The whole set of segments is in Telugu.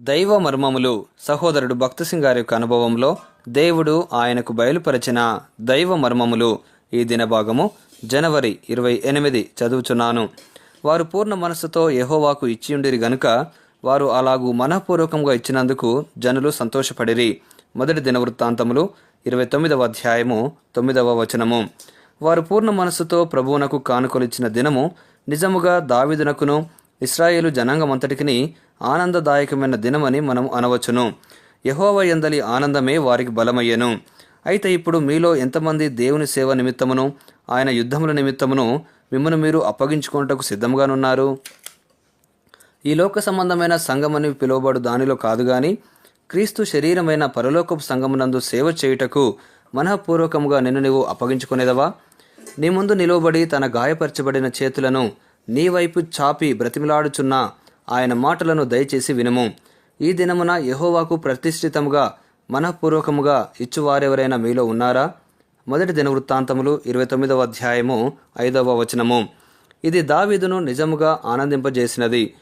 దైవ మర్మములు సహోదరుడు భక్తసింగ్ గారి యొక్క అనుభవంలో దేవుడు ఆయనకు బయలుపరిచిన దైవ మర్మములు ఈ దినభాగము జనవరి ఇరవై ఎనిమిది చదువుచున్నాను. వారు పూర్ణ మనస్సుతో యెహోవాకు ఇచ్చియుండిరి గనుక వారు అలాగూ మనఃపూర్వకంగా ఇచ్చినందుకు జనులు సంతోషపడిరి. మొదటి దినవృత్తాంతములు ఇరవై తొమ్మిదవ అధ్యాయము తొమ్మిదవ వచనము. వారు పూర్ణ మనస్సుతో ప్రభువునకు కానుకొలిచ్చిన దినము నిజముగా దావిదునకును ఇస్రాయేలు జనాంగమంతటికిని ఆనందదాయకమైన దినమని మనం అనవచ్చును. యహోవ ఎందలి ఆనందమే వారికి బలమయ్యను. అయితే ఇప్పుడు మీలో ఎంతమంది దేవుని సేవ నిమిత్తమును ఆయన యుద్ధముల నిమిత్తమును మిమ్మల్ని మీరు అప్పగించుకొనుటకు సిద్ధంగానున్నారు ఈ లోక సంబంధమైన సంఘమని పిలువబడు దానిలో కాదు గాని క్రీస్తు శరీరమైన పరలోకపు సంఘమునందు సేవ చేయుటకు మనఃపూర్వకముగా నిన్ను నీవు అప్పగించుకునేదవా? నీ ముందు నిలువబడి తన గాయపరచబడిన చేతులను నీ వైపు చాపి బ్రతిమిలాడుచున్న ఆయన మాటలను దయచేసి వినుము. ఈ దినమున యహోవాకు ప్రతిష్ఠితముగా మనఃపూర్వకముగా ఇచ్చువారెవరైనా మీలో ఉన్నారా? మొదటి దిన వృత్తాంతములు ఇరవై తొమ్మిదవ అధ్యాయము ఐదవ వచనము. ఇది దావీదును నిజముగా ఆనందింపజేసినది.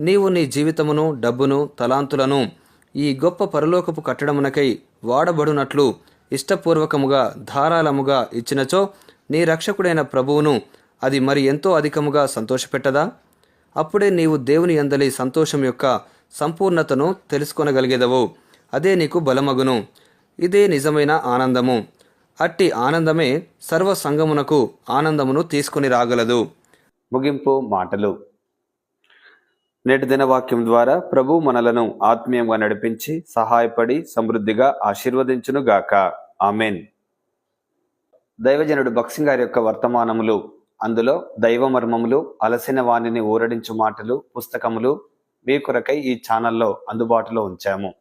నీవు నీ జీవితమును డబ్బును తలాంతులను ఈ గొప్ప పరలోకపు కట్టడమునకై వాడబడునట్లు ఇష్టపూర్వకముగా ధారాళముగా ఇచ్చినచో నీ రక్షకుడైన ప్రభువును అది మరి ఎంతో అధికముగా సంతోషపెట్టదా? అప్పుడే నీవు దేవుని అందలి సంతోషం యొక్క సంపూర్ణతను తెలుసుకొనగలిగేదవు. అదే నీకు బలమగును. ఇదే నిజమైన ఆనందము. అట్టి ఆనందమే సర్వ సంగమునకు ఆనందమును తీసుకుని రాగలదు. ముగింపు మాటలు. నేటి దినవాక్యం ద్వారా ప్రభు మనలను ఆత్మీయంగా నడిపించి సహాయపడి సమృద్ధిగా ఆశీర్వదించును గాక ఆమెన్. దైవజనుడు బక్సింగ్ గారి యొక్క వర్తమానములు అందులో దైవ మర్మములు అలసిన వాణిని ఊరడించు మాటలు పుస్తకములు మీ కొరకై ఈ ఛానల్లో అందుబాటులో ఉంచాము.